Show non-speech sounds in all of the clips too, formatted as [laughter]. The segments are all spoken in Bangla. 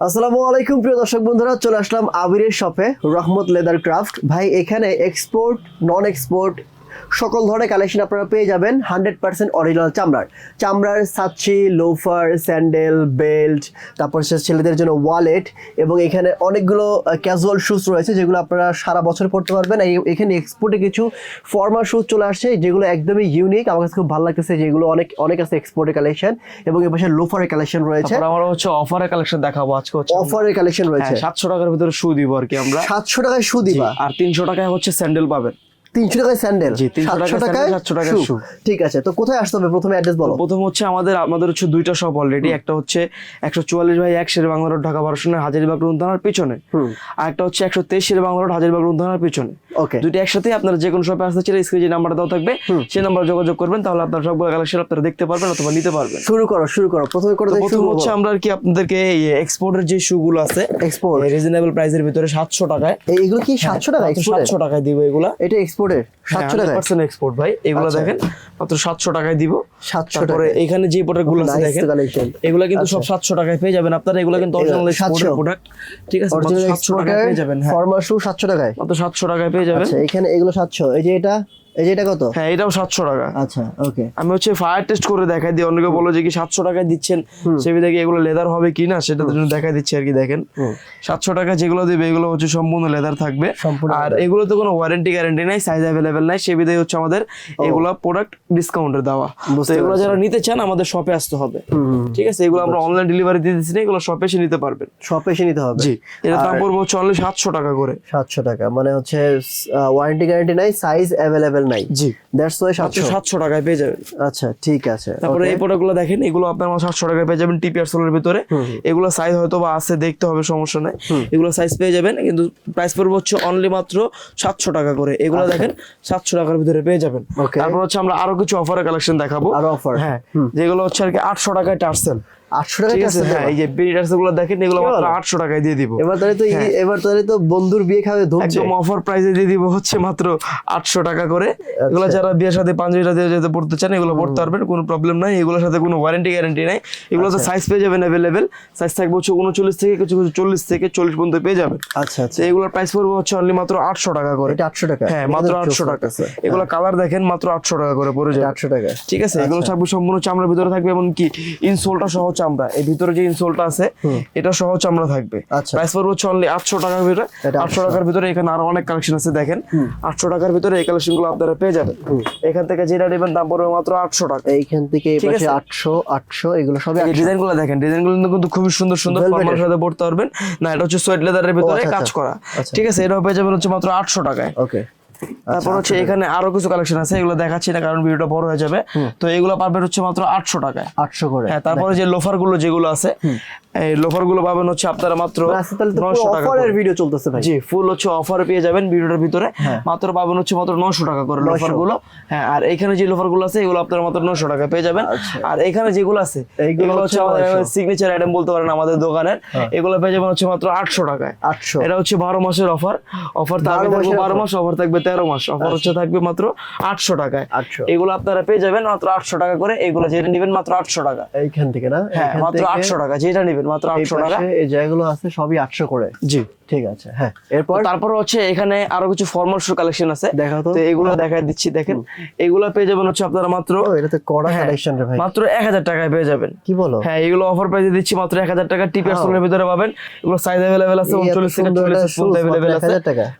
আসসালামু আলাইকুম, প্রিয় দর্শক বন্ধুরা, চলে আসলাম আবিরের শপে রহমত লেদার ক্রাফট ভাই, এখানে এক্সপোর্ট নন এক্সপোর্ট সকল ধরনের কালেকশন আপনারা পেয়ে যাবেন হান্ড্রেড পার্সেন্ট অরিজিনাল চামড়ার। চামড়ার সাচ্ছি লোফার স্যান্ডেল বেল্ট তারপর ছেলেদের জন্য ওয়ালেট এবং এখানে অনেকগুলো ক্যাজুয়াল শুজ রয়েছে যেগুলো আপনারা সারা বছর পড়তে পারবেন। এই- এখানে এক্সপোর্টে কিছু ফর্মাল শুজ চলে আসছে যেগুলো একদমই ইউনিক আমার কাছে খুব ভালো লাগতেছে যেগুলো অনেক অনেক আছে এক্সপোর্টের কালেকশন এবং এ পাশে লোফারের কালেকশন রয়েছে। আমরা হচ্ছে অফারের কালেকশন দেখাবো আজকে হচ্ছে। অফারের কালেকশন রয়েছে। সাতশো টাকার ভিতরে শু দিব আর কি আমরা। সাতশো টাকায় শু দিবা। আর তিনশো টাকায় হচ্ছে স্যান্ডেল পাবেন। তিনশো টাকায় স্যান্ডেল। জি, 300 টাকায় স্যান্ডেল, 700 টাকায় shoe। shoe। ঠিক আছে তো কোথায় আসতে হবে? প্রথমে অ্যাড্রেস বলো। প্রথম হচ্ছে আমাদের আমাদের হচ্ছে দুইটা শপ অলরেডি একটা হচ্ছে একশো চুয়াল্লিশ এক শের বাংলা রোড ঢাকা বারোশনের হাজারিবাগ রুন্ধানার পিছনে। আর একটা হচ্ছে একশো তেইশ শের বাংলা রোড হাজারিবাগ রুন্ধানার পিছনে। ওকে দুইটা একসাথে আপনারা যে কোনো শপে আসতে চাইলে স্ক্রিনে যে নাম্বারটা দেওয়া থাকবে সেই নাম্বারে যোগাযোগ করবেন তাহলে আপনারা সবগুলো কালেকশন আপনারা দেখতে পারবেন অথবা নিতে পারবেন। শুরু করো শুরু করো। প্রথমে করে প্রথম হচ্ছে আমরা কি আপনাদেরকে এক্সপোর্টের যে শুগুলো আছে এক্সপোর্ট রিজনেবল প্রাইসের ভিতরে সাতশো টাকায়। এইগুলো কি সাতশো টাকা সাতশো টাকায় দিব এগুলা। এটা এক্সপোর্টের টাকা পার্সেন্ট এক্সপোর্ট ভাই এগুলো আচ্ছা। দেখেন মাত্র সাতশো টাকায় দিব। সাতশো তারপরে টাকা এখানে যে প্রোডাক্টগুলো আছে দেখেন এগুলো কিন্তু সব সাতশো টাকায় পেয়ে যাবেন আপনারা এগুলো কিন্তু অরিজিনাল 700 প্রোডাক্ট ঠিক আছে মাত্র সাতশো টাকায় পেয়ে যাবেন হ্যাঁ। ফর্মাল শু সাতশো টাকায়। মাত্র সাতশো টাকায় পেয়ে যাবেন। আচ্ছা এখানে এগুলো সাতশো এই যে এটা? এই কত? হ্যাঁ এটাও সাতশো টাকা। আচ্ছা ওকে। আমি হচ্ছে ফায়ার টেস্ট করে দেখাই দিই। অনেকে বলো যে কি সাতশো টাকায় দিচ্ছেন? সেবি দেখে এগুলো লেদার হবে কি না? সেটা জন্য দেখাই দিচ্ছি আর কি দেখেন। সাতশো টাকা যেগুলো দিবে এগুলো হচ্ছে সম্পূর্ণ লেদার থাকবে। আর এগুলো তো কোনো ওয়ারেন্টি গ্যারান্টি নাই সাইজ অ্যাভেলেবেল নাই। সেবি দেখে হচ্ছে আমাদের এগুলো প্রোডাক্ট ডিসকাউন্টের দেওয়া। তো এগুলো যারা নিতে চান আমাদের শপে আসতে হবে। ঠিক আছে? এগুলো আমরা অনলাইন ডেলিভারি দিয়ে দিচ্ছি না এগুলো শপে এসে নিতে পারবেন। শপে এসে নিতে হবে। জি। এটা দাম পড়বে হচ্ছে অনলি সাতশো টাকা করে। সাতশো টাকা। মানে হচ্ছে ওয়ারেন্টি গ্যারান্টি নাই সাইজ অ্যাভেলেবেল নাই। জি। দ্যাটস ওয়াই সাতশো। সাতশো টাকায় পেয়ে যাবেন। আচ্ছা ঠিক আছে তারপরে এই প্রোডাক্টগুলো দেখেন এগুলো আপনার সাতশো টাকায় পেয়ে যাবেন টিপিআর সোলের ভিতরে। এগুলো সাইজ হয়তো বা আছে দেখতে হবে সমস্যা নাই। এগুলো সাইজ পেয়ে যাবেন কিন্তু প্রাইস পড়বে হচ্ছে অনলি মাত্র সাতশো টাকা করে। এগুলো দেখেন সাতশো টাকার ভিতরে পেয়ে যাবেন। তারপর হচ্ছে আমরা আরও কিছু অফারের কালেকশন দেখাবো। আরও offer? হ্যাঁ যেগুলো হচ্ছে আর কি আটশো টাকায় টার্সেল। আটশো টাকা হ্যাঁ এই যে বিড়ি দেখেন এগুলো মাত্র আটশো টাকায় দিয়ে দিব। এবার তাহলে তো এবার তাহলে তো বন্ধুর বিয়ে খাবে ধুমছে একদম অফার প্রাইসে দিয়ে দিব হচ্ছে মাত্র আটশো টাকা করে। এগুলো যারা বিয়ের সাথে পাঞ্জাবিটা দিয়ে যেতে পড়তে চান এগুলো পড়তে পারবেন কোনো প্রবলেম নাই। এগুলোর সাথে কোনো ওয়ারেন্টি গ্যারান্টি নাই। এগুলো তো সাইজ পেয়ে যাবেন অ্যাভেলেবেল সাইজ থাকবে হচ্ছে উনচল্লিশ থেকে কিছু কিছু চল্লিশ থেকে চল্লিশ পর্যন্ত পেয়ে যাবেন। আচ্ছা আচ্ছা। এগুলোর প্রাইস পড়বে হচ্ছে অনলি মাত্র আটশো টাকা করে। এটা আটশো টাকা। হ্যাঁ মাত্র আটশো টাকা। এগুলো কালার দেখেন মাত্র আটশো টাকা করে পড়ে যায় আটশো টাকা। ঠিক আছে? এগুলো থাকবে সম্পূর্ণ চামড়ার ভিতরে থাকবে এমনকি ইনসোলটা সহ চামড়া। এই ভিতরে যে ইনসোলটা আছে এটা সহ চামড়া থাকবে। আচ্ছা। প্রাইস পড়বে হচ্ছে অনলি আটশো টাকার ভিতরে। আটশো টাকার ভিতরে এখানে আরও অনেক কালেকশন আছে দেখেন। আটশো টাকার ভিতরে এই কালেকশনগুলো আপনারা পেয়ে যাবেন। এখান থেকে যেটা নেবেন দাম পড়বে মাত্র আটশো টাকা। এইখান থেকে পাশে আটশো আটশো এগুলো সবই এই ডিজাইনগুলো দেখেন ডিজাইনগুলো কিন্তু খুবই সুন্দর সুন্দর ফর্মাল সাথে পড়তে পারবেন। না এটা হচ্ছে সোয়েট লেদারের ভিতরে আচ্ছা, কাজ আচ্ছা। করা। আচ্ছা। ঠিক আছে এটাও পেয়ে যাবেন হচ্ছে মাত্র আটশো টাকায়। ওকে তারপর হচ্ছে এখানে আরও কিছু কালেকশন আছে এগুলো দেখাচ্ছি না কারণ ভিডিওটা বড় হয়ে যাবে। তো এগুলো পাবেন হচ্ছে মাত্র আটশো টাকায়। আটশো করে। হ্যাঁ তারপরে যে লোফারগুলো যেগুলো আছে এই লোফারগুলো পাবেন হচ্ছে আপনারা মাত্র আচ্ছা নশো টাকা অফারের ভিডিও চলতেছে ভাই। জি ফুল হচ্ছে অফার পেয়ে যাবেন ভিডিওটার ভিতরে। হ্যাঁ। মাত্র পাবেন হচ্ছে মাত্র নশো টাকা করে লোফারগুলো হ্যাঁ আর এখানে যে লোফারগুলো আছে এগুলো আপনারা মাত্র নশো টাকা পেয়ে যাবেন। আর এখানে যেগুলো আছে আচ্ছা। এগুলো হচ্ছে সিগনেচার আইটেম বলতে পারেন আমাদের দোকানের। হ্যাঁ। এগুলো পেয়ে যাবেন হচ্ছে মাত্র আটশো টাকায়। আটশো। এটা হচ্ছে বারো মাসের অফার অফার থাকবে 12 বারো মাস অফার থাকবে তেরো মাস। অফার হচ্ছে থাকবে মাত্র আটশো টাকায়। 800 এগুলো আপনারা পেয়ে যাবেন মাত্র আটশো টাকা করে। এগুলো যেটা নেবেন মাত্র আটশো টাকা। এইখান থেকে না? হ্যাঁ মাত্র আটশো টাকা যেটা নেবেন। মাত্র আটশো টাকা। এই জায়গাগুলো আছে সবই আটশো করে। জি। ঠিক আছে হ্যাঁ। এরপর? তারপর হচ্ছে এখানে আরও কিছু ফর্মাল শু কালেকশন আছে। দেখাও তো। এগুলো দেখাই দিচ্ছি দেখেন। এগুলো পেয়ে যাবেন হচ্ছে আপনারা মাত্র ও এটা তো কড়া হ্যাঁ, কালেকশন রে ভাই। মাত্র এক হাজার টাকায় পেয়ে যাবেন। কি বলো? হ্যাঁ এগুলো অফার প্রাইসে দিচ্ছি মাত্র এক হাজার টাকা। টিপি Wow. ভিতরে পাবেন। এগুলো সাইজ অ্যাভেলেবেল আছে এই এত উনচল্লিশ থেকে অ্যাভেলেবেল আছে।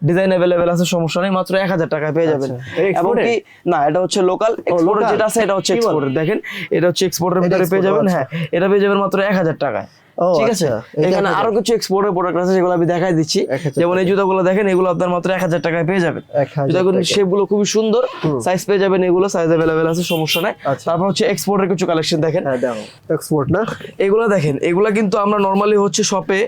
ডিজাইন অ্যাভেলেবেল আছে সমস্যা নেই মাত্র এক হাজার টাকায় পেয়ে যাবেন। আচ্ছা। এবং কি না এটা হচ্ছে লোকাল এক্সপোর্টের যেটা আছে এটা হচ্ছে এক্সপোর্টের দেখেন। এটা হচ্ছে এক্সপোর্টের ভিতরে পেয়ে যাবেন আচ্ছা। হ্যাঁ। এটা পেয়ে যাবেন মাত্র এক হাজার টাকায়। ও, ঠিক আছে? আচ্ছা, এখানে আরও কিছু এক্সপোর্টের প্রোডাক্ট আছে আমি দেখাই দিচ্ছি। যেমন এই জুতাগুলো দেখেন এগুলো আপনার মাত্র এক হাজার টাকায় পেয়ে যাবেন। জুতাগুলো। খুবই সুন্দর। সাইজ পেয়ে যাবেন এগুলো সাইজ অ্যাভেলেবেল আছে সমস্যা নাই। আচ্ছা। তারপর হচ্ছে এক্সপোর্টের কিছু কালেকশন দেখেন। হ্যাঁ এক্সপোর্ট না? এগুলা দেখেন এগুলা কিন্তু আমরা নর্মালি হচ্ছে শপে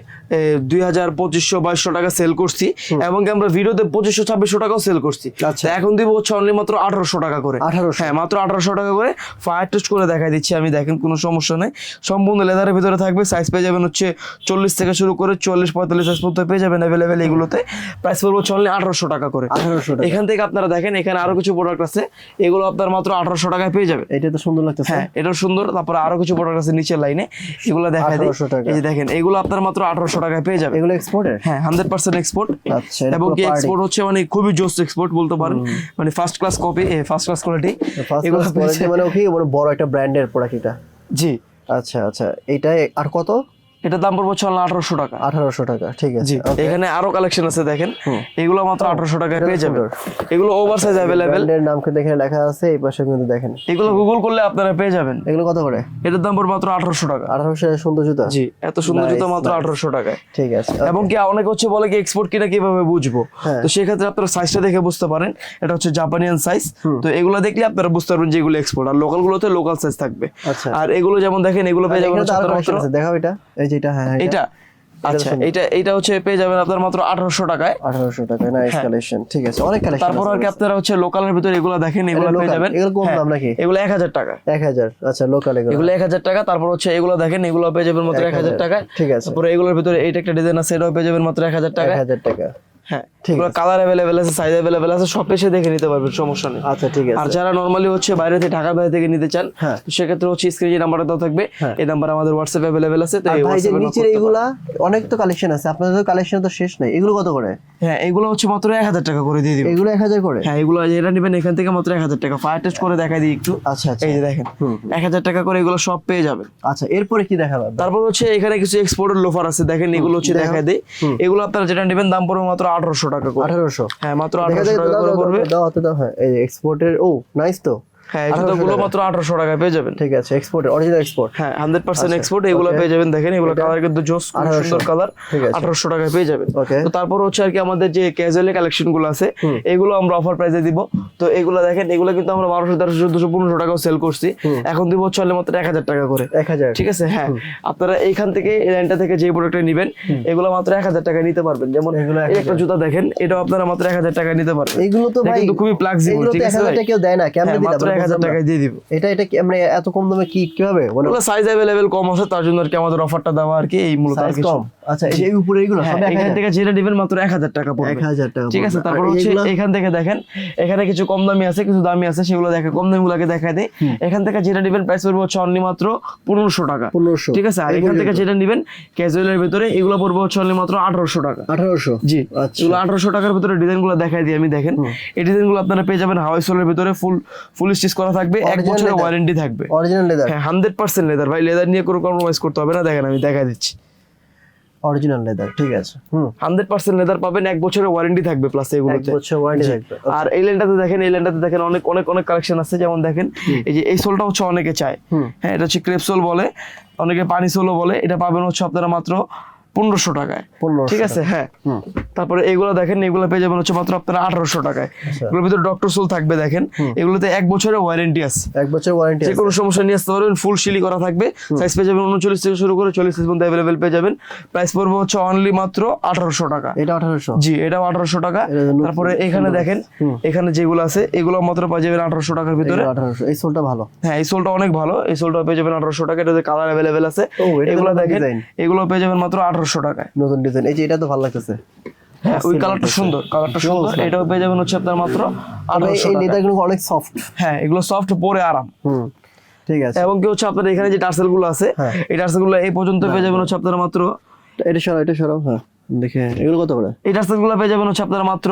দুই হাজার পঁচিশশো বাইশশো টাকা সেল করছি এবং আমরা ভিডিওতে পঁচিশশো ছাব্বিশশো টাকাও সেল করছি। আচ্ছা। এখন দিব হচ্ছে অনলি মাত্র আঠারোশো টাকা করে। 1800 হ্যাঁ মাত্র আঠারোশো টাকা করে ফায়ার টেস্ট করে দেখাই দিচ্ছি আমি দেখেন কোনো সমস্যা নেই। সম্পূর্ণ লেদারের ভিতরে থাকবে সাইজ পেয়ে যাবেন হচ্ছে চল্লিশ থেকে শুরু করে চল্লিশ পঁয়তাল্লিশ সাইজ পর্যন্ত পেয়ে যাবেন অ্যাভেলেবেল এগুলোতে। প্রাইস পড়ব হচ্ছে আঠারোশো টাকা করে। আঠারোশো টাকা। এখান থেকে আপনারা দেখেন এখানে আরও কিছু প্রোডাক্ট আছে। এগুলো আপনার মাত্র আঠারোশো টাকায় পেয়ে যাবেন। এটা তো সুন্দর লাগতেছে। হ্যাঁ এটাও সুন্দর। তারপরে আরও কিছু প্রোডাক্ট আছে নিচের লাইনে এগুলো দেখা দিই। 1800 টাকা। এই যে দেখেন এগুলো আপনার মাত্র আঠারোশো টাকায় পেয়ে যাবেন। এগুলো এক্সপোর্টের হ্যাঁ হান্ড্রেড পার্সেন্ট এক্সপোর্ট আচ্ছা এবং কি এক্সপোর্ট হচ্ছে মানে খুবই জোস এক্সপোর্ট বলতে পারেন। মানে first class copy first class quality এগুলো মানে ওকে বড় একটা ব্র্যান্ডের প্রোডাক্ট এটা। জি। আচ্ছা আচ্ছা। এটা আর কত? এটা দাম পড়বে হচ্ছে আঠারোশো টাকা। আঠারোশো টাকা ঠিক আছে এখানে আরও কালেকশন আছে দেখেন। এগুলো মাত্র আঠারোশো টাকায় পেয়ে যাবেন। এগুলো ওভার সাইজ অ্যাভেলেবেল ব্র্যান্ডের নাম কিন্তু এখানে লেখা আছে এই পাশে কিন্তু দেখেন। এগুলো গুগল করলে আপনারা পেয়ে যাবেন। এগুলো কত করে? এটার দাম পড়বে মাত্র আঠারোশো টাকা। আঠারোশো সুন্দর জুতা? জি এত সুন্দর জুতো মাত্র আঠারোশো টাকায়। ঠিক আছে এবং কি অনেকে হচ্ছে বলে কি এক্সপোর্ট কিনা কীভাবে বুঝব? হ্যাঁ। তো সেক্ষেত্রে আপনারা সাইজটা দেখে বুঝতে পারেন। এটা হচ্ছে জাপানিয়ান সাইজ তো এগুলো দেখলে আপনারা বুঝতে পারবেন যে এগুলো এক্সপোর্ট আর লোকাল গুলোতে লোকাল সাইজ থাকবে। আচ্ছা। আর এগুলো যেমন দেখেন এগুলো পেয়ে যাবেন মাত্র আছে দেখাও এটা। এই যেটা হ্যাঁ এটা। আচ্ছা এটা এটা হচ্ছে পেয়ে যাবেন আপনার মাত্র আঠারোশো টাকায়। আঠারোশো টাকা নাইস কালেকশন ঠিক আছে অনেক কালেকশন। তারপর আর কি আপনারা হচ্ছে লোকালের ভিতরে এগুলো দেখেন এগুলো পেয়ে যাবেন। এগুলো কম হ্যাঁ, দাম নাকি? এগুলো এক হাজার টাকা। এক হাজার আচ্ছা লোকাল এগুলো। এগুলো এক হাজার টাকা তারপর হচ্ছে এগুলো দেখেন এগুলো পেয়ে যাবেন মাত্র এক হাজার 1000 টাকায়। ঠিক আছে। তারপরে এগুলোর ভিতরে এইটা একটা ডিজাইন আছে এটাও পেয়ে যাবেন মাত্র এক হাজার এক হাজার টাকা। হ্যাঁ ঠিক কালার অ্যাভেলেবেল আছে সাইজ অ্যাভেলেবেল আছে সব এসে দেখে নিতে পারবেন সমস্যা নেই। আচ্ছা ঠিক আর যারা নর্মালি হচ্ছে বাইরে থেকে ঢাকার বাইরে থেকে নিতে চান হ্যাঁ। সেক্ষেত্রে হচ্ছে স্ক্রিনে যে নাম্বারটা দেওয়া থাকবে হ্যাঁ। এই নাম্বার আমাদের হোয়াটসঅ্যাপ অ্যাভেলেবেল আছে তো ভাই যে নিচের এইগুলা অনেক তো কালেকশন আছে আপনাদের তো কালেকশন তো শেষ নাই এগুলো কত করে? হ্যাঁ এগুলো হচ্ছে মাত্র এক হাজার টাকা করে দিয়ে এগুলো এক হাজার করে? হ্যাঁ এগুলো যেটা নেবেন এখান থেকে মাত্র এক হাজার টাকা। ফায়ার টেস্ট করে দেখাই দিই একটু। আচ্ছা আচ্ছা। এই যে দেখেন এক হাজার টাকা করে এগুলো সব পেয়ে যাবেন। আচ্ছা এরপরে কি দেখাবেন তারপর হচ্ছে এখানে কিছু এক্সপোর্টের লোফার আছে দেখেন এগুলো হচ্ছে। দেখা। দেই। এগুলো আপনারা যেটা নেবেন দাম পড়বে মাত্র আঠারোশো টাকা করে। আঠারোশো? হ্যাঁ মাত্র আঠারোশো টাকা করে পড়বে। দাও হাতে দাও হ্যাঁ এই এক্সপোর্টের ও নাইস তো। হ্যাঁ জুতোগুলো মাত্র আঠারোশো টাকায় পেয়ে যাবেন। ঠিক আছে এক্সপোর্টের অরিজিনাল এক্সপোর্ট হ্যাঁ হান্ড্রেড পার্সেন্ট আচ্ছা, এক্সপোর্ট এগুলো পেয়ে যাবেন দেখেন এগুলো কালার কিন্তু জোস সুন্দর কালার আঠারোশো টাকায় পেয়ে যাবেন। তো তারপর হচ্ছে আর কি আমাদের যে ক্যাজুয়াল কালেকশনগুলো আছে এগুলো আমরা অফার প্রাইসে দিব। তো এগুলো দেখেন এগুলো কিন্তু আমরা বারোশো তেরোশো চোদ্দশো পনেরোশো টাকাও সেল করছি। এখন দিব হলে মাত্র এক হাজার টাকা করে। এক হাজার। ঠিক আছে? হ্যাঁ। আপনারা এইখান থেকে এই লাইনটা থেকে যে প্রোডাক্টটা নেবেন এগুলো মাত্র এক হাজার টাকায় নিতে পারবেন। যেমন এগুলো একটা জুতা দেখেন এটাও আপনারা মাত্র এক হাজার টাকায় নিতে পারবেন। এইগুলো তো ভাই কিন্তু খুবই ঠিক আছে? টাকা কেউ দেয় না কেমনে মাত্র এক হাজার টাকায় দিয়ে দিব। এটা এটা মানে এত কম দামে কি কীভাবে? মানে সাইজ অ্যাভেলেবেল কম আছে তার জন্য আর কি আমাদের অফারটা দেওয়া আর কি এই মূলত আর কম? আচ্ছা এই উপরে এইগুলো হ্যাঁ সব এখান থেকে যেটা নেবেন মাত্র এক হাজার টাকা পড়বে। ঠিক আছে তারপর হচ্ছে এখান থেকে দেখেন এখানে কিছু কম দামি আছে কিছু দামি আছে সেগুলো দেখে কম দামি গুলাকে দেখা দেয় এখান থেকে যেটা নেবেন প্রাইস পড়বে হচ্ছে অনলি মাত্র পনেরোশো টাকা। 1500 ঠিক আছে আর এখান থেকে। যেটা নেবেন ক্যাজুয়ালের ভিতরে এগুলো পড়বে হচ্ছে অনলি মাত্র আঠারোশো টাকা। আঠারোশো? জি আচ্ছা। এগুলো আঠারোশো টাকার ভিতরে ডিজাইনগুলো দেখাই দিই আমি দেখেন। এই ডিজাইনগুলো আপনারা পেয়ে যাবেন হাওয়াই সোলের ভিতরে ফুল ফুল স্টিচ করা থাকবে এক বছরের ওয়ারেন্টি থাকবে। অরিজিনাল লেদার হ্যাঁ হান্ড্রেড পার্সেন্ট লেদার ভাই লেদার নিয়ে কোনো কম্প্রোমাইজ করতে হবে না দেখেন আমি দেখাই দিচ্ছি। অরিজিনাল লেদার ঠিক আছে হুম। হান্ড্রেড পার্সেন্ট লেদার পাবেন এক বছরের ওয়ারেন্টি থাকবে প্লাস এক বছর ওয়ারেন্টি থাকবে আর এই লেনটাতে দেখেন এই লেনটাতে দেখেন অনেক অনেক অনেক কালেকশন আছে যেমন দেখেন এই যে এই সোলটা হচ্ছে অনেকে চায়। হ্যাঁ এটা হচ্ছে ক্রেপ সোল বলে অনেকে পানি সোলও বলে এটা পাবেন হচ্ছে আপনারা মাত্র পনেরোশো টাকায়। ঠিক আছে? হ্যাঁ। তারপরে এগুলো দেখেন এগুলো পেয়ে যাবেন হচ্ছে মাত্র আপনারা আঠারোশো টাকায়। আচ্ছা। এগুলোর ভিতরে ডক্টর সোল থাকবে দেখেন। এগুলোতে এক বছরের ওয়ারেন্টি আছে। এক বছর ওয়ারেন্টি যে কোনো সমস্যা নিয়ে আসতে পারবেন ফুল সিলি করা থাকবে। সাইজ পেয়ে যাবেন উনচল্লিশ থেকে শুরু করে চল্লিশ পর্যন্ত অ্যাভেলেবেল পেয়ে যাবেন। প্রাইস পড়বে হচ্ছে অনলি মাত্র আঠারোশো টাকা। এটা আঠারোশো। জি এটাও আঠারোশো টাকা। তারপরে এখানে দেখেন এখানে যেগুলো আছে এগুলো মাত্র পেয়ে যাবেন আঠারোশো টাকার ভিতরে। আঠারোশো। এই সোলটা ভালো। হ্যাঁ এই সোলটা অনেক ভালো। এই সোলটা পেয়ে যাবেন আঠারোশো টাকা। এটাতে কালার অ্যাভেলেবেল আছে। এটা এগুলো দেখেন এগুলো পেয়ে যাবেন মাত্র আঠারোশো টাকায়। নতুন ডিজাইন। এই যে এটা তো ভালো লাগতেছে। হ্যাঁ ওই কালারটা সুন্দর কালারটা সুন্দর। এটাও পেয়ে যাবেন হচ্ছে আপনার মাত্র আঠারোশো এই টাকা অনেক সফট হ্যাঁ এগুলো সফট পরে আরাম। হুম ঠিক আছে। এবং কি হচ্ছে আপনার এখানে যে টার্সেলগুলো আছে হ্যাঁ। এই টার্সেলগুলো এই পর্যন্ত পেয়ে যাবেন হচ্ছে আপনারা মাত্র এটা সরাও এটা সরাও। হ্যাঁ দেখে এগুলো কত করে? এই টার্সেলগুলো পেয়ে যাবেন হচ্ছে আপনারা মাত্র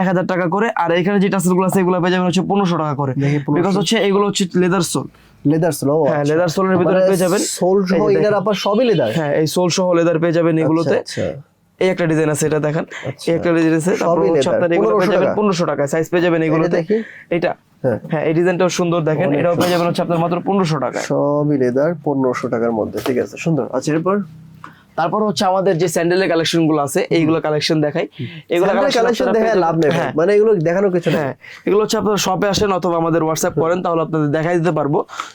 এক হাজার টাকা করে আর এখানে যে টার্সেলগুলো আছে এগুলো পেয়ে যাবেন হচ্ছে পনেরোশো টাকা করে। বিকজ হচ্ছে এগুলো হচ্ছে লেদার সোল লেদার সোল হ্যাঁ লেদার সোলের ভিতরে পেয়ে যাবেন। সোল সহ আবার সবই লেদার হ্যাঁ এই সোল সহ লেদার পেয়ে যাবেন এগুলোতে। আচ্ছা। এই একটা ডিজাইন আছে এটা দেখেন। আচ্ছা। এই একটা ডিজাইন আছে তারপর হচ্ছে আপনার এগুলো পেয়ে যাবেন টাকা। পনেরোশো টাকা সাইজ পেয়ে যাবেন এগুলোতে। এটা হ্যাঁ। হ্যাঁ এই ডিজাইনটাও সুন্দর দেখেন। এটাও পেয়ে যাবেন হচ্ছে আপনার মাত্র পনেরোশো টাকায়। সবই লেদার পনেরোশো টাকার মধ্যে। ঠিক আছে সুন্দর। আচ্ছা এরপর? তারপর হচ্ছে আমাদের যে স্যান্ডেলের কালেকশনগুলো আছে এইগুলো কালেকশন দেখাই। এগুলো কালেকশন দেখে লাভ নেই হ্যাঁ। মানে এগুলো দেখানোর কিছু না হ্যাঁ। এগুলো হচ্ছে আপনারা শপে আসেন অথবা আমাদের হোয়াটসঅ্যাপ করেন তাহলে আপনাদের দেখাই দিতে পারব।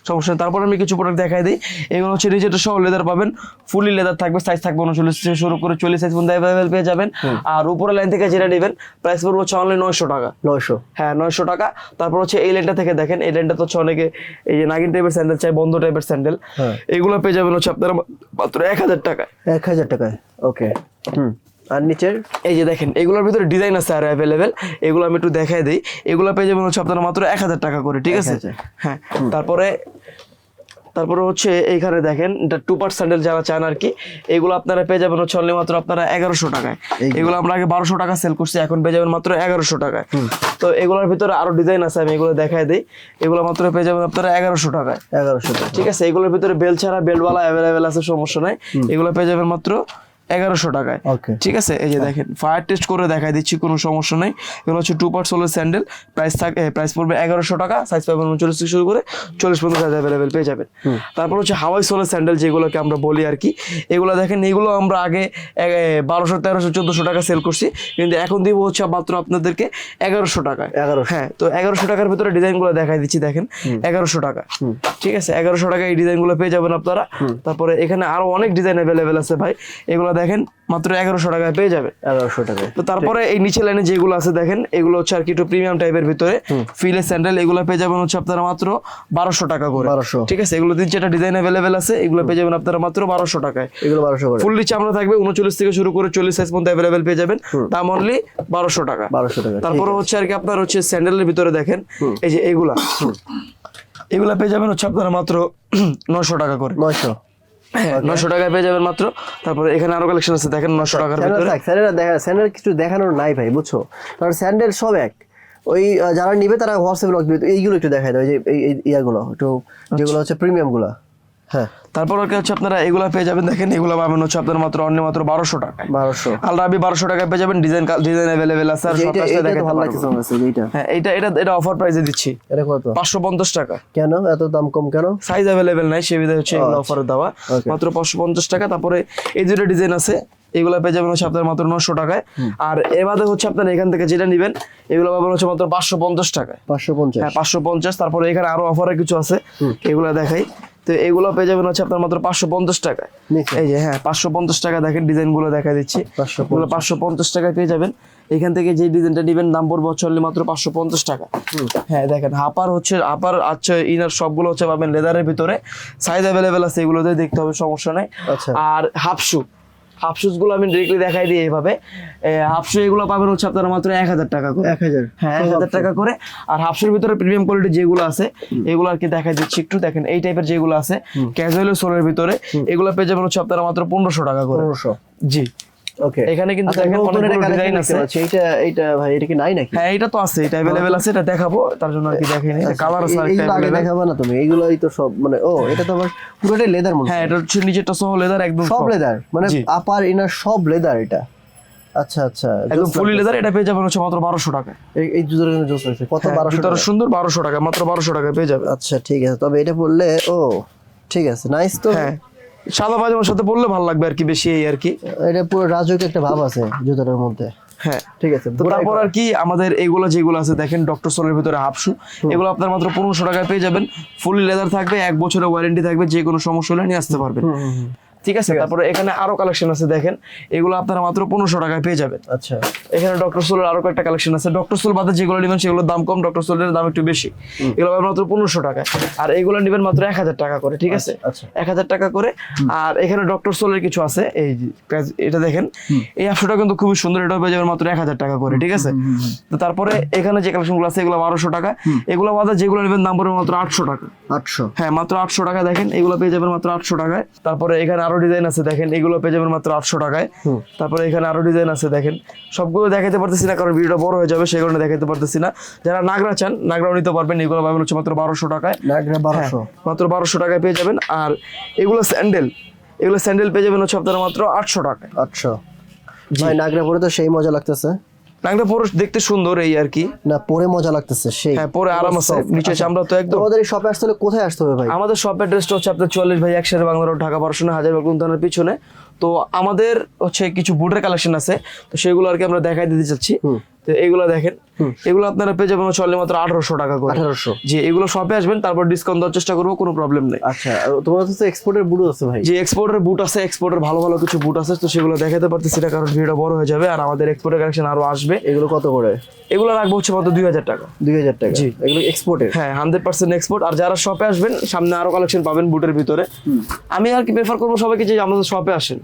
সমস্যা তারপর আমি কিছু প্রোডাক্ট দেখাই দিই। এগুলো হচ্ছে নিজেটা সহ লেদার পাবেন। ফুলি লেদার থাকবে সাইজ থাকবে উনচল্লিশ থেকে শুরু করে চল্লিশ সাইজ পর্যন্ত অ্যাভেলেবেল পেয়ে যাবেন। আর উপরে লাইন থেকে যেটা নেবেন প্রাইস পড়বে হচ্ছে অনলি নয়শো টাকা। নয়শো। হ্যাঁ নয়শো টাকা। তারপর হচ্ছে এই লাইনটা থেকে দেখেন এই লাইনটা তো হচ্ছে অনেকে এই যে নাগিন টাইপের স্যান্ডেল চাই বন্ধ টাইপের স্যান্ডেল। এগুলো পেয়ে যাবেন হচ্ছে আপনারা মাত্র এক হাজার টাকায়। এক হাজার টাকায়। ওকে হুম। আর নিচের? এই যে দেখেন এগুলোর ভিতরে ডিজাইন আছে আর অ্যাভেলেবেল এগুলো আমি একটু দেখাই দিই। এগুলো পেয়ে যাবেন হচ্ছে আপনারা মাত্র এক হাজার টাকা করে ঠিক আছে? 1000 হ্যাঁ। তারপরে তারপরে হচ্ছে এইখানে দেখেন এটা টু পার্ট স্যান্ডেল যারা চান আর কি এগুলো আপনারা পেয়ে যাবেন হচ্ছে অনলি মাত্র আপনারা এগারোশো টাকায়। এগুলো আমরা আগে বারোশো টাকা সেল করছি এখন পেয়ে যাবেন মাত্র এগারোশো টাকায়। তো এগুলোর ভিতরে আরও ডিজাইন আছে আমি এগুলো দেখাই দিই। এগুলো মাত্র পেয়ে যাবেন আপনারা এগারোশো টাকায়। এগারোশো টাকা। ঠিক আছে এগুলোর ভিতরে বেল ছাড়া বেলওয়ালা অ্যাভেলেবেল আছে সমস্যা নাই। এগুলো পেয়ে যাবেন মাত্র এগারোশো টাকায়। ঠিক আছে? এই যে দেখেন ফায়ার টেস্ট করে দেখাই দিচ্ছি কোনো সমস্যা নেই। এগুলো হচ্ছে টু পার্ট সোলের স্যান্ডেল প্রাইস থাকে প্রাইস পড়বে এগারোশো টাকা সাইজ পাবেন উনচল্লিশ থেকে শুরু করে চল্লিশ পর্যন্ত সাইজ অ্যাভেলেবেল পেয়ে যাবেন। তারপর হচ্ছে হাওয়াই সোলের স্যান্ডেল যেগুলোকে আমরা বলি আর কি এগুলো দেখেন এগুলো আমরা আগে বারোশো তেরোশো চোদ্দোশো টাকা সেল করছি কিন্তু এখন দিব হচ্ছে মাত্র আপনাদেরকে এগারোশো টাকায়। এগারো হ্যাঁ তো এগারোশো টাকার ভিতরে ডিজাইনগুলো দেখাই দিচ্ছি দেখেন এগারোশো টাকা। ঠিক আছে? এগারোশো টাকা এই ডিজাইনগুলো পেয়ে যাবেন আপনারা। তারপরে এখানে আরও অনেক ডিজাইন অ্যাভেলেবেল আছে ভাই। এগুলো দেখেন মাত্র এগারোশো টাকায় পেয়ে যাবে। এগারোশো টাকায়। তো তারপরে এই নিচে লাইনে যেগুলো আছে দেখেন এগুলো হচ্ছে আর কি একটু প্রিমিয়াম টাইপের ভিতরে। ফিলে স্যান্ডেল এগুলো পেয়ে যাবেন হচ্ছে আপনারা মাত্র বারোশো টাকা করে। 1200 ঠিক আছে? এগুলো তিন চারটা ডিজাইন অ্যাভেলেবেল আছে এগুলো পেয়ে যাবেন আপনারা মাত্র বারোশো টাকায়। এগুলো বারোশো করে। ফুললি চামড়া থাকবে উনচল্লিশ থেকে শুরু করে চল্লিশ সাইজ পর্যন্ত অ্যাভেলেবেল পেয়ে যাবেন। দাম অনলি বারোশো টাকা। বারোশো টাকা তারপরে হচ্ছে আর কি আপনার হচ্ছে স্যান্ডেলের ভিতরে দেখেন এই যে এগুলা। এগুলা পেয়ে যাবেন হচ্ছে আপনারা মাত্র [clears throat] নশো টাকা করে। নয়শো। নশো টাকায় পেয়ে যাবেন মাত্র। তারপরে এখানে আরও কালেকশন আছে দেখেন নশো টাকার স্যান্ডেল ভিতরে। স্যান্ডেল দেখা স্যান্ডেল কিছু দেখানোর নাই ভাই বুঝছ? কারণ স্যান্ডেল সব এক। ওই যারা নিবে তারা হোয়াটসঅ্যাপে লগ এইগুলো একটু দেখায় দেয় ওই যে ইয়াগুলো একটু যেগুলো হচ্ছে প্রিমিয়ামগুলো। হ্যাঁ। তারপর আর কি হচ্ছে আপনারা এগুলা পেয়ে যাবেন দেখেন এগুলা পাবেন হচ্ছে আপনার মাত্র অন্য মাত্র বারোশো টাকায়। বারোশো। আলরাবি বারোশো টাকায় পেয়ে যাবেন ডিজাইন ডিজাইন অ্যাভেলেবেল আছে আর সব কাজটা ভালো এইটা হ্যাঁ এটা এটা এটা অফার প্রাইসে দিচ্ছি। এটা কত? পাঁচশো পঞ্চাশ টাকা। কেন? এত দাম কম কেন? সাইজ অ্যাভেলেবেল নাই সে বিধায় হচ্ছে এগুলো অফারে দেওয়া। মাত্র পাঁচশো পঞ্চাশ টাকা তারপরে এই দুটো ডিজাইন আছে এগুলো পেয়ে যাবেন হচ্ছে আপনার মাত্র নশো টাকায়। আর এর বাদে হচ্ছে আপনার এখান থেকে যেটা নেবেন এগুলো পাবেন হচ্ছে মাত্র পাঁচশো পঞ্চাশ টাকায়। পাঁচশো পঞ্চাশ। হ্যাঁ পাঁচশো পঞ্চাশ তারপরে এখানে আরও অফারে কিছু আছে এগুলো দেখাই। তো এগুলো পেয়ে যাবেন হচ্ছে আপনার মাত্র পাঁচশো পঞ্চাশ টাকা এই যে হ্যাঁ পাঁচশো পঞ্চাশ টাকা দেখেন ডিজাইনগুলো দেখা দিচ্ছি। 550 এগুলো পাঁচশো পঞ্চাশ টাকায় পেয়ে যাবেন। এখান থেকে যে ডিজাইনটা নেবেন দাম পড়বে হচ্ছে অনলি মাত্র পাঁচশো পঞ্চাশ টাকা। হ্যাঁ দেখেন হাপার হচ্ছে হাপার আছে ইনার সবগুলো হচ্ছে পাবেন লেদারের ভিতরে। সাইজ অ্যাভেলেবেল আছে এগুলোতে দেখতে হবে সমস্যা নাই। আচ্ছা। আর হাফ শু হাফ শুজগুলো আমি ডিরেক্টলি দেখাই দিই এইভাবে। হাফ শু এগুলো পাবেন হচ্ছে আপনারা মাত্র এক হাজার টাকা করে। এক হাজার। হ্যাঁ এক হাজার টাকা করে। আর হাফসের ভিতরে প্রিমিয়াম কোয়ালিটি যেগুলো আছে এগুলো আর কি দেখাই দিচ্ছি একটু। দেখেন এই টাইপের যেগুলো আছে ক্যাজুয়াল সোলের ভিতরে এগুলো পেয়ে যাবেন হচ্ছে আপনারা মাত্র পনেরোশো টাকা করে। পনেরোশো। জি। ওকে এখানে কিন্তু ডিজাইন আছে। এইটা এইটা ভাই এটা কি নাই নাকি? হ্যাঁ এটা তো আছে এটা অ্যাভেলেবেল আছে এটা দেখাবো তার জন্য আর কি দেখাইনি। কালার আছে আরেকটা আগে। দেখাবো না তুমি এইগুলোই তো সব মানে ও এটা তো আবার পুরোটাই লেদার মনে হ্যাঁ। এটা হচ্ছে নিচেরটা সহ লেদার একদম সব লেদার মানে আপার ইনার সব লেদার এটা। আচ্ছা আচ্ছা একদম ফুলি লেদার এটা পেয়ে যাবেন হচ্ছে মাত্র বারোশো টাকা এই- জুতোর কিন্তু জোস হয়েছে কত বারোশো ভিতরে সুন্দর বারোশো টাকা মাত্র বারোশো টাকা পেয়ে যাবে আচ্ছা ঠিক আছে তবে এটা পড়লে ও ঠিক আছে নাইস তো। হ্যাঁ। সাদা পাজামার সাথে পড়লে ভালো লাগবে আর কি বেশি এই আর কি। এটা পুরো রাজকীয় একটা ভাব আছে জুতোটার মধ্যে। হ্যাঁ। ঠিক আছে তো তারপর আর কি আমাদের এগুলো যেগুলো আছে দেখেন ডক্টর সোলের ভিতরে হাফশু এগুলো আপনার মাত্র পনেরোশো টাকায় পেয়ে যাবেন। ফুলি লেদার থাকবে এক বছরের ওয়ারেন্টি থাকবে যে কোনো সমস্যা হলে নিয়ে আসতে পারবেন। ঠিক আছে? তারপরে এখানে আরও কালেকশন আছে দেখেন। এগুলো আপনারা মাত্র পনেরোশো টাকায় পেয়ে যাবেন। আচ্ছা। এখানে ডক্টর সোলের আরও কয়েকটা কালেকশন আছে। ডক্টর সোল বাদে যেগুলো নেবেন সেগুলোর দাম কম ডক্টর সোলের দাম একটু বেশি। এগুলো পাবেন মাত্র পনেরোশো টাকায়। আর এগুলো নেবেন মাত্র এক হাজার টাকা করে ঠিক আছে? আচ্ছা। এক হাজার টাকা করে। আর এখানে ডক্টর সোলের কিছু আছে। এই এটা দেখেন। এই অ্যাপসটা কিন্তু খুবই সুন্দর এটা পেয়ে যাবেন মাত্র এক হাজার টাকা করে ঠিক আছে? তো তারপরে এখানে যে কালেকশনগুলো আছে এগুলো বারোশো টাকা। এগুলো বাদে যেগুলো নেবেন দাম পড়বে মাত্র আটশো টাকা। আটশো। হ্যাঁ মাত্র আটশো টাকা দেখেন। এগুলো পেয়ে যাবেন মাত্র আটশো টাকায়। তারপরে এখানে আরও ডিজাইন আছে দেখেন এগুলো পেয়ে যাবেন মাত্র আটশো টাকায়। তারপরে এখানে আরও ডিজাইন আছে দেখেন। সবগুলো দেখাতে পারতেছি না কারণ ভিডিওটা বড় হয়ে যাবে সেই কারণে দেখাতে পারতেছি না। যারা নাগরা চান নাগরাও নিতে পারবেন এগুলো পাবেন হচ্ছে মাত্র বারোশো টাকায়। নাগরা বারোশো। হ্যাঁ, মাত্র বারোশো টাকায় পেয়ে যাবেন। আর এগুলো স্যান্ডেল এগুলো স্যান্ডেল পেয়ে যাবেন হচ্ছে আপনারা মাত্র আটশো টাকায়। আটশো। ভাই নাগরা পরে তো সেই মজা লাগতেছে। নাগরা পরে দেখতে সুন্দর এই আর কি। না পরে মজা লাগতেছে সেই। হ্যাঁ পরে আরাম আছে নিচে চামড়া তো একদম। আমাদের শপে আসতে হলে কোথায় আসতে হবে ভাই? আমাদের শপ অ্যাড্রেসটা হচ্ছে আপনার চল্লিশ ভাই একসাথে বাংলা রোড ঢাকা পড়াশোনা হাজার বাগুন পিছনে। তো আমাদের হচ্ছে কিছু বুটের কালেকশন আছে। তো সেগুলো আর কি আমরা দেখাই দিতে চাচ্ছি। তো এগুলো দেখেন। এগুলো আপনারা পেয়ে যাবেন চলে মাত্র আঠারোশো টাকা করে। আঠারোশো। যে এগুলো শপে আসবেন তারপর ডিসকাউন্ট দেওয়ার চেষ্টা করব কোনো প্রবলেম নেই। আচ্ছা তোমার তো এক্সপোর্টের বুড়ো আছে ভাই? যে এক্সপোর্টের বুট আছে এক্সপোর্টের ভালো ভালো কিছু বুট আছে তো সেগুলো দেখাতে পারতেছি না কারণ ভিডিওটা বড় হয়ে যাবে আর আমাদের এক্সপোর্টের কালেকশন আরও আসবে। এগুলো কত করে? এগুলো রাখব হচ্ছে মাত্র দুই হাজার টাকা। দুই হাজার টাকা। জি। এগুলো এক্সপোর্টের হ্যাঁ হান্ড্রেড পার্সেন্ট এক্সপোর্ট আর যারা শপে আসবেন সামনে আরও কালেকশন পাবেন বুটের ভিতরে। আমি আর কি প্রেফার করব সবাইকে যে আমাদের শপে আসেন।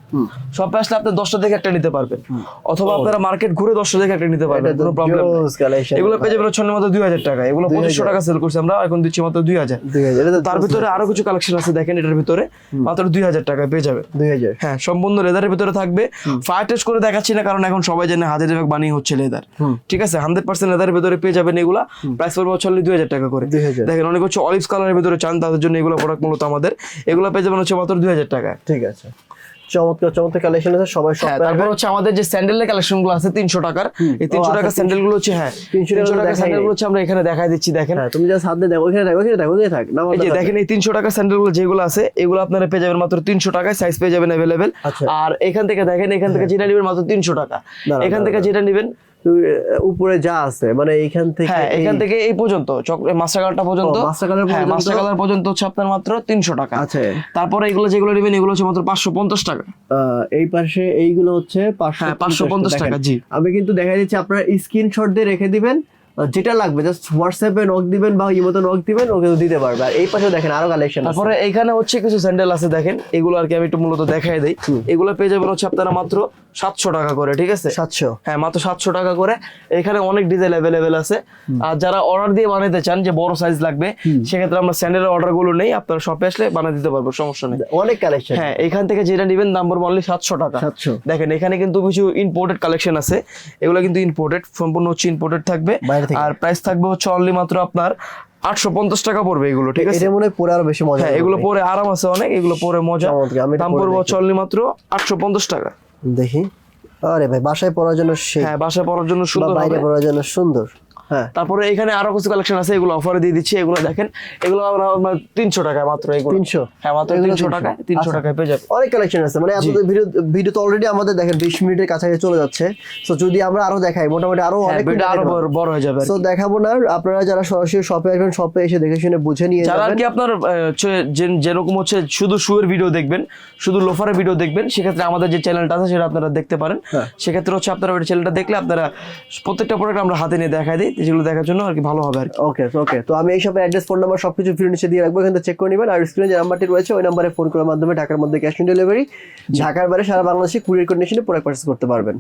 শপে আসলে আপনি দশটা থেকে একটা নিতে পারবেন। অথবা আপনারা মার্কেট ঘুরে দশটা থেকে একটা নিতে পারবেন কোনো প্রবলেম কালেকশন এগুলো পেয়ে যাবেন হচ্ছে মাত্র দুই হাজার টাকা। এগুলো পঁচিশশো টাকা সেল করছি আমরা এখন দিচ্ছি মাত্র দুই হাজার। তার ভিতরে আরও কিছু কালেকশন আছে দেখেন এটার ভিতরে। মাত্র দুই হাজার পেয়ে যাবেন দুই হাজার। হ্যাঁ সম্পূর্ণ লেদারের ভিতরে থাকবে। ফায়ার টেস্ট করে দেখাচ্ছি না কারণ এখন সবাই জানে হাজার টাকা বানিয়ে হচ্ছে লেদার ঠিক আছে? হান্ড্রেড পার্সেন্ট লেদারের ভিতরে পেয়ে যাবেন এগুলা। প্রাইস পড়বে হচ্ছে দুই হাজার টাকা করে। দেখেন অনেক হচ্ছে অলিভ কালারের ভিতরে চান তাদের জন্য এগুলো প্রোডাক্ট মূলত আমাদের। এগুলো পেয়ে যাবেন হচ্ছে মাত্র দুই হাজার টাকা ঠিক আছে। চমৎকার চমৎকার কালেকশন আছে সবাই সব হ্যাঁ তারপর হচ্ছে আমাদের যে স্যান্ডেলের কালেকশনগুলো আছে তিনশো টাকার। এই তিনশো আচ্ছা, টাকার স্যান্ডেলগুলো হচ্ছে হ্যাঁ 300 তিনশো টাকার স্যান্ডেলগুলো হচ্ছে আমরা এখানে দেখাই দিচ্ছি দেখেন। হ্যাঁ তুমি যা সাথে দেখো এখানে দেখো এখানে দেখো ওখানে থাক না এই যে দেখেন এই তিনশো টাকার স্যান্ডেলগুলো যেগুলো আছে এগুলো আপনারা পেয়ে যাবেন মাত্র তিনশো টাকায় সাইজ পেয়ে যাবেন অ্যাভেলেবেল আচ্ছা। আর এখান থেকে দেখেন এখান থেকে যেটা নেবেন মাত্র তিনশো টাকা। এখান থেকে যেটা নেবেন উপরে যা আছে মানে এইখান থেকে হ্যাঁ এখান থেকে এই পর্যন্ত পর্যন্ত। হ্যাঁ পর্যন্ত- হচ্ছে আপনার মাত্র তিনশো টাকা। আচ্ছা। তারপরে এগুলো যেগুলো নেবেন এগুলো হচ্ছে মাত্র পাঁচশো পঞ্চাশ টাকা। আহ, এই পাশে এইগুলো হচ্ছে পাঁচশো পঞ্চাশ 550 টাকা, জি। আমি কিন্তু দেখা দিচ্ছি আপনারা স্ক্রিনশট দিয়ে রেখে দিবেন যেটা লাগবে জাস্ট হোয়াটসঅ্যাপে নক দিবেন বা ইমোতে নক দিবেন ওকে দিতে পারবে। আর এই পাশে দেখেন আরও কালেকশন তারপরে এখানে হচ্ছে কিছু স্যান্ডেল আছে দেখেন। এগুলো আর কি আমি একটু মূলত দেখাই দেই। এগুলো পেয়ে যাবেন হচ্ছে আপনারা মাত্র সাতশো টাকা করে ঠিক আছে? সাতশো। হ্যাঁ মাত্র সাতশো টাকা করে। এখানে অনেক ডিজাইন অ্যাভেলেবেল আছে। আর যারা অর্ডার দিয়ে বানাতে চান যে বড় সাইজ লাগবে সেক্ষেত্রে আমরা স্যান্ডেলের অর্ডারগুলো নেই আপনারা শপে আসলে বানিয়ে দিতে পারব সমস্যা নেই। অনেক কালেকশন হ্যাঁ এখান থেকে যেটা নেবেন দাম পড়বে অনলি সাতশো টাকা। 700 দেখেন এখানে কিন্তু কিছু ইম্পোর্টেড কালেকশন আছে। এগুলো কিন্তু ইম্পোর্টেড সম্পূর্ণ হচ্ছে ইম্পোর্টেড থাকবে। বাইরে থেকে। আর প্রাইস থাকবে হচ্ছে অনলি মাত্র আপনার আটশো পঞ্চাশ টাকা পড়বে এগুলো ঠিক আছে? মনে হয় পরে আরও বেশি মজা হ্যাঁ এগুলো পরে আরাম আছে অনেক এগুলো পরে মজা। দাম পড়বে অনলি মাত্র আটশো পঞ্চাশ টাকা। দেখি। আরে ভাই বাসায় পড়ার জন্য হ্যাঁ বাসায় পড়ার জন্য সুন্দর বাইরে পড়ার জন্য সুন্দর। তারপরে এখানে আরও কিছু কালেকশন আছে এগুলো অফারে দিয়ে দিচ্ছি। এগুলো দেখেন এগুলো আমরা তিনশো টাকায় মাত্র এগুলো। 300? হ্যাঁ মাত্র তিনশো 300 টাকায় তিনশো আচ্ছা। টাকায় পেয়ে যাবে অনেক কালেকশন আছে মানে আপনাদের ভিডিও ভিডিও তো অলরেডি আমাদের দেখেন বিশ মিনিটের কাছাকাছি চলে যাচ্ছে। তো যদি আমরা আরও দেখাই মোটামুটি আরও হ্যাঁ অনেক আরও বড়- হয়ে যাবে তো দেখাবো না আপনারা যারা সরাসরি শপে আসবেন শপে এসে দেখে শুনে বুঝে নিয়ে যারা কি আপনার যেরকম হচ্ছে শুধু শুয়ের ভিডিও দেখবেন শুধু লোফারের ভিডিও দেখবেন সেক্ষেত্রে আমাদের যে চ্যানেলটা আছে সেটা আপনারা দেখতে পারেন। হ্যাঁ। সেক্ষেত্রে হচ্ছে আপনারা ওই চ্যানেলটা দেখলে আপনারা প্রত্যেকটা প্রোডাক্ট আমরা হাতে নিয়ে দেখাই দিই। যেগুলো দেখার জন্য আর কি ভালো হবে আর ওকে ওকে তো আমি এই সব অ্যাড্রেস ফোন নাম্বার সবকিছু ভিডিও নিচে দিয়ে রাখব কিন্তু চেক করে নেবেন। আর স্ক্রিনে যে নাম্বারটি রয়েছে ওই নাম্বারে ফোন করার মাধ্যমে ঢাকার মধ্যে ক্যাশ অন ডেলিভারি ঢাকার বাইরে সারা বাংলাদেশে কুরিয়ার কন্ডিশনে প্রোডাক্ট পারচেস করতে পারবেন।